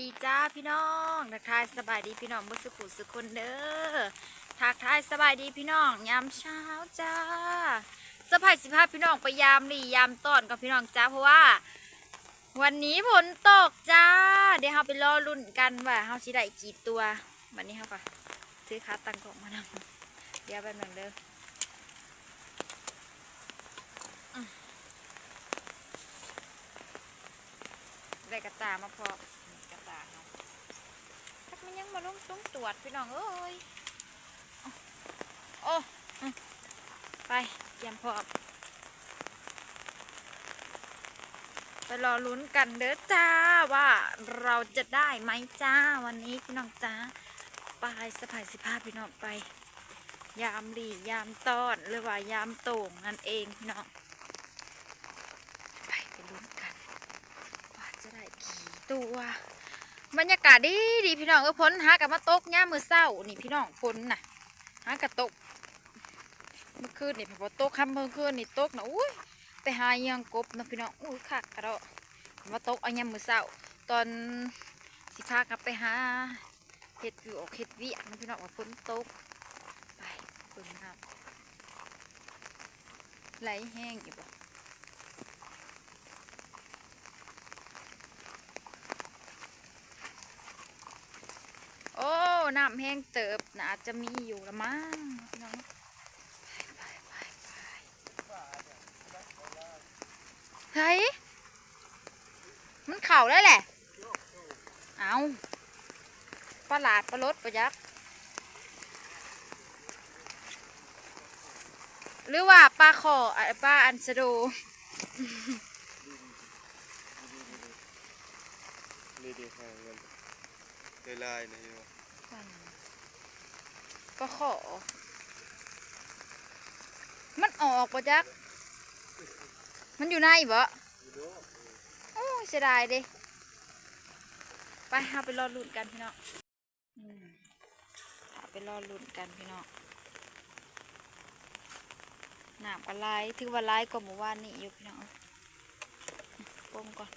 ดีจ้าพี่น้องทักทายสบายดีพี่น้องบุสุขุสุคนเด้อทักทายสบายดีพี่น้องยามเช้าจ้าสบายสิภาพพี่น้องไปยามหลียามต้อนกับพี่น้องจ้าเพราะว่า วันนี้ฝนตกจ้า เดี๋ยวเราไปรอรุ่นกันว่าเราสิได้กี่ตัววันนี้เราก็ซื้อค้าตังกล่องมานำเดี๋ยวแป๊บหนึงเด้อได้กระตามาพอนี่กระตาเนาะทัก มันยังมาลงตุ้งตรวจพี่น้องเอ้ยโอ้ไปเตรียมพร้อมไปรอลุ้นกันเด้อจ้าว่าเราจะได้ไหมจ้าวันนี้พี่น้องจ้าไปสะพายสิพาพี่น้องไป ยามหลียามต้อนหรือว่ายามโต่งนั่นเองพี่น้องไปไปลุ้นกันว่าจะได้กี่ตัว บรรยากาศดีดีพี่น้องเออพ้นหากับมาตกย่ามือเศร้านี่พี่น้องพ้นน่ะหากับตกเมื่อคืนนี่พอตกค่ำเมื่อคืนนี่ตกนะอุ้ยไปหายังกบเนาะพี่น้องอุ้ยคักกระโดดมาตกเอายามมือเศร้า ตอนสิพากันไปหาเห็ดอยู่ออกเห็ดเวียเนาะพี่น้องว่าฝนตกไปเบิ่งน้ำไหลแห้งอยู่บ่โอ้ น้ำแห้งเติบน่าจจะมีอยู่ละมั้งน้องไปไปไปเฮ้ยมันเข่าได้แหละ เอาปลาหลาดปลาลดปลายักษ์หรือว่าปลาขออะปลาอันสะโดนี่ดีค่ะเงินเลยลายๆนะ โยปลาขอ มันออกปะยัก มันอยู่ในบ่โอ้เสียดายเดิไปเอาไปรอลุ้นกันพี่น้องเอาไปรอลุ้นกันพี่น้องน้ำก็ไลถือว่าไลกว่าเมื่อวานนี้อยู่พี่น้องปมก่อน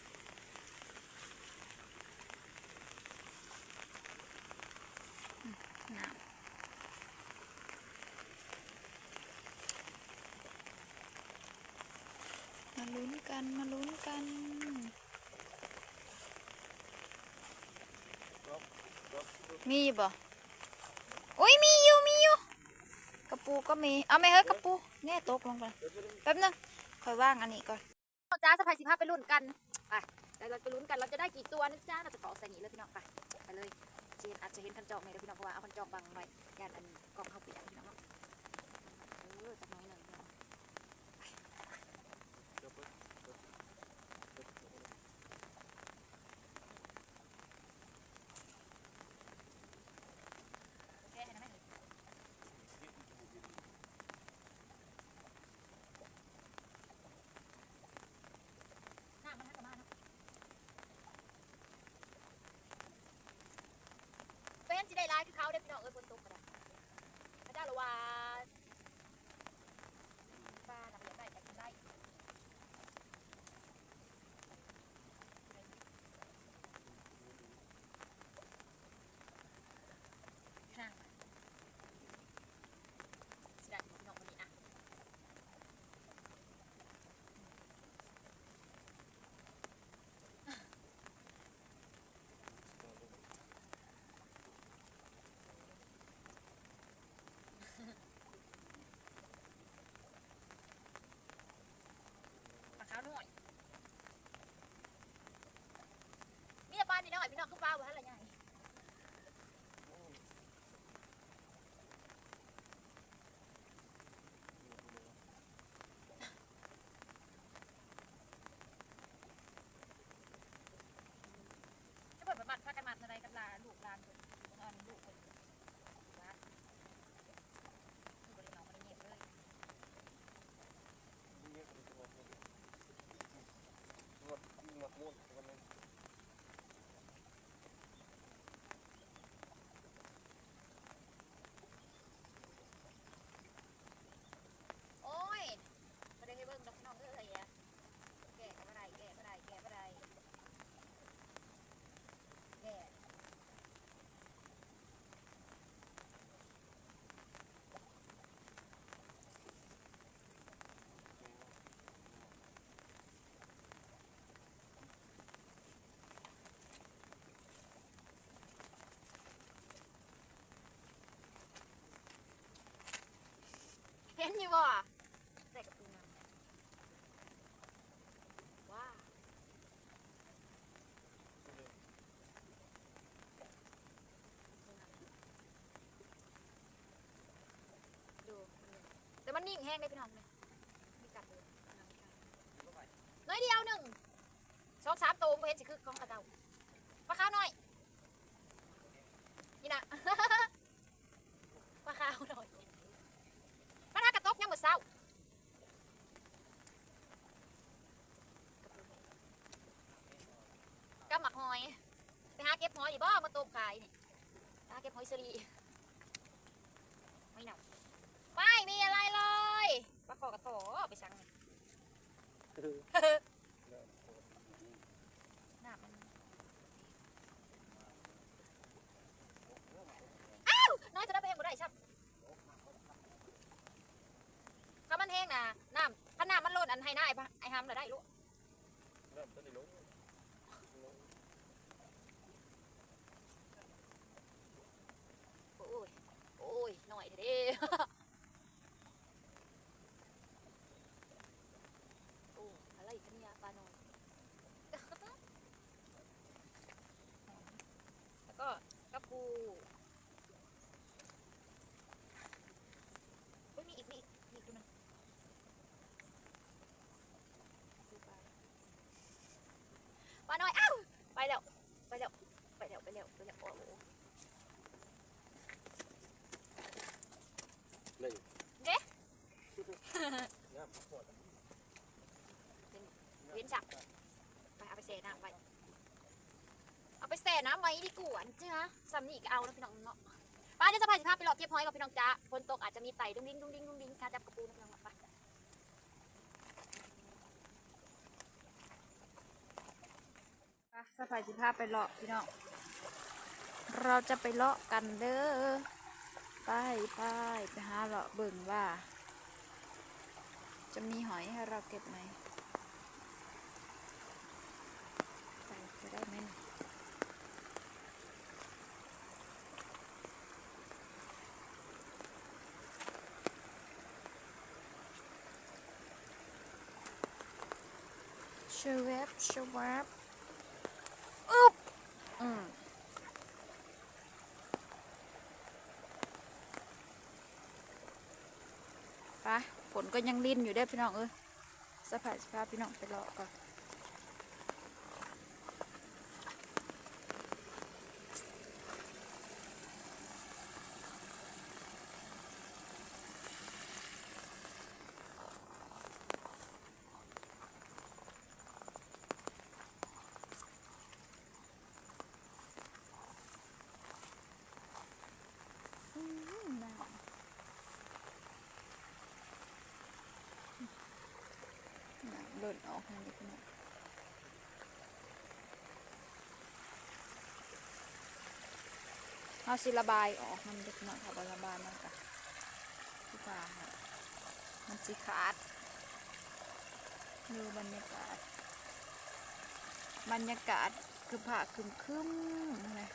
อืมน้ำมาลุ้นกันมาลุ้นกัน มีอยู่บ่อุ้ยมีอยู่มีอยู่กระปูก็มีเอาไหมเฮ้ยกระปูแน่ตกลงไปแป๊บนึงคอยว่างอันนี้ก่อนจ้าสะพายสิภาพไปลุ้นกันไปเดี๋ยวเราไปลุ้นกันเราจะได้กี่ตัวนะจ้าเราจะขอใส่หนีเลยพี่น้องไปไปเลยเจนอาจจะเห็นคันจอกไหมเดี๋ยวพี่น้องเพราะว่าเอาคันจอกบังไว้ยานอันกองเข้าเปียกพี่น้องเนาะเออจักหน้อยหนึ่งพี่น้องโอเคเห็นไหมน้ำมันทักกระมาเนาะเป็น สิได้ร้ายคือเขาได้พี่น้องเอ้ยบนตุกกระดาษพระเจ้าละว่า พี่น้อง ห็นอยู่บ่ใส่กระปูน้ำว้าดูแต่มันนิ่งแห้งได้พี่น้องเลยมีกัดเลยน้อยเดียวหนึ่งสองสามตัวเห็นสิคือของกระเดาปลาขาวหน่อยนี่นะ ปลาขาวหน่อยปลาทากระตกยังมือ เศร้ากำหมักหอย ไปหาเก็บหอยดิบ่มาต้มขายนี่หาเก็บหอยสลีไม่หนาวไม่มีอะไรเลยปลาคอกระโถไปสั่งนี่น้ำมันอ้าวน้อยจะได้ไปเองบ่ได้ชับถ้ามันแห้งนะน้ำถ้าน้ำมันล้นอันให้หน้าไอ้ปะไอ้หามน่ะได้ลูกน้ำต้นนี้ลงโอ้ย โอ้ย หน่อยเด้โอ้อะไรกันเนี่ยปลาหน่อย แล้วก็กระปูเฮ้ยมีอีกมีอีกมีอีกตัวหนึงดูปลาปลาน้อย อ้าว ไป แล้ว ไปแล้ว ไปแล้ว ไปแล้ว ไปแล้วโอ้โหนี่เด้น้ำปวดเว้นจักไปเอาไปแช่น้ำไว้เอาไปแช่น้ำไว้ดีกว่าจ้ะสำนีก็เอานะพี่น้องเนาะป้าจะสะพายสิภาพไปหลอกเก็บหอยกับพี่น้องจ้าฝนตกอาจจะมีไต่ดุ้งดิ้งดุ้งดิ้งดุ้งดิ้งการจับกระปูนะพี่น้องไป สะพายสิภาพไปหลอกพี่น้องเราจะไปเลาะกันเด้อไปไปไปหาเลาะเบิ่งว่า จะมีหอยให้เราเก็บไหมไปจะได้ไหมเชวบชวบอุ๊บอืม ไป ฝนก็ยังลิ้นอยู่ได้อพี่น้องเอ้ยสภาพสภาพพี่น้องไปรอก่อนอืมน่า น้ำหล่นออกให้นิดหน่อย เอาสิระบายออกมันเล็กน้อยค่ะบระบายมันกะที่ว่ามันสิขาดดูบรรยากาศ บรรยากาศคือผ่าคึมคึมๆเลย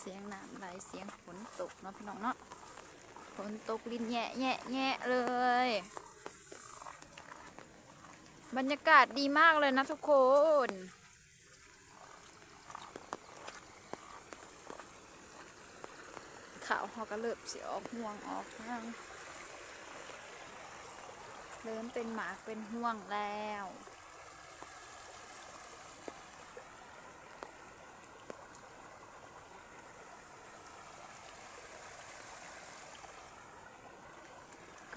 เสียงน้ำไหลเสียงฝนตกเนาะพี่น้องเนาะ ฝนตกลินแย่แย่แย่เลย บรรยากาศดีมากเลยนะทุกคน ขาวเขาก็เริ่มสีออกห่วงออกทางเริ่มเป็นหมากเป็นห่วงแล้ว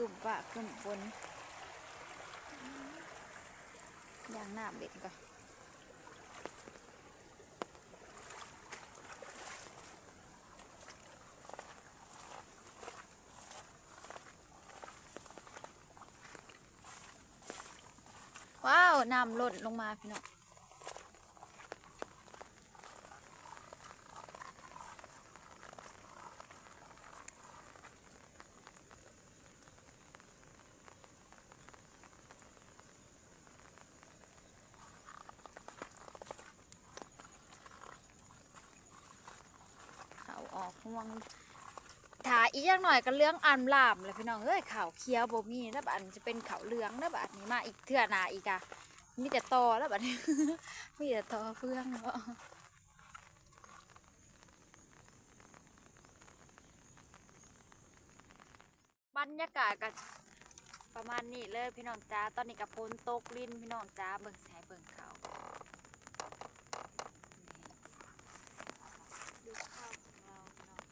ลุ่มปะกลุ่มฝนย่างหน้ำเบ็ดก่อนว้าวน้ำล่นลงมาพี่น้อง อกห่วงถ้าอีกอย่างหน่อยก็เรื่องอันลามเลยพี่น้องเอ้ยขาวเคี้ยวบ่มีแล้วบัดจะเป็นขาวเหลืองแล้วบัดนี้มาอีกเทื่อนาอีกอะมีแต่ตอแล้วบัดนี้มีแต่ตอเฟื่องเนาะบรรยากาศก็ประมาณนี้เลยพี่น้องจ้าตอนนี้กับพ้นตกลินพี่น้องจ้าเบิ่งแสเบิ่งเขาดูข้าวของเราพี่น้อง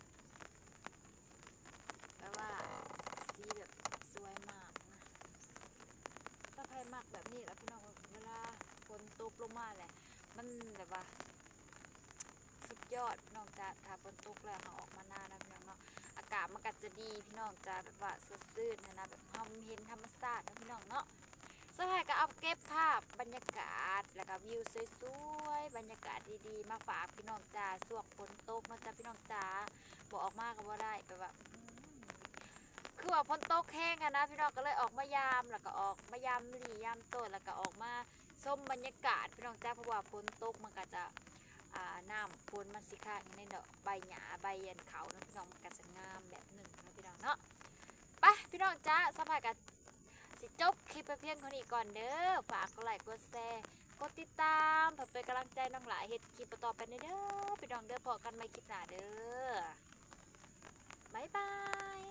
แปลว่าสีแบบสวยมากนะถ้าใครมักแบบนี้แล้วพี่น้องเวลาฝนตกลงมาแหละ มันแบบว่า สุด ยอดพี่น้องจ้าถ้าฝนตกแล้วเขาออกมาหน้านะพี่น้องเนาะอากาศมันก็จะดีพี่น้องจะแบบว่าสดชื่นนะนะแบบเฮาเห็นธรรมชาตินะพี่น้องเนาะสบายก็เอาเก็บภาพบรรยากาศแล้วก็วิวสวยๆบรรยากาศดีๆ มาฝากพี่น้องจ้าช่วงฝนตกนะจ้าพี่น้องจ้าบอกออกมาก็บ่ได้แบบว่าคือว่าฝนตกแห้งอะนะพี่น้องก็เลยออกมายามแล้วก็ออกมายามหลียามต้นแล้วก็ออกมาชมบรรยากาศพี่น้องจ้าเพราะว่าฝนตกมันก็จะ น้ำฝนมันสิค่ะในเนาะใบหญ้าใบยันเขาเนาะพี่น้องมันก็จะงามแบบหนึ่งนะพี่น้องเนาะไปพี่น้องจ้าสบายกันสิจบคลิปไปเพียงเท่านี้ก่อนเด้อฝากกดไลค์กดแชร์กดติดตามเพื่อเป็นกำลังใจน้องหลายเฮ็ดคลิปต่อไปเด้อพี่น้องเด้อพอกันใหม่คลิปหน้าเด้อบายบาย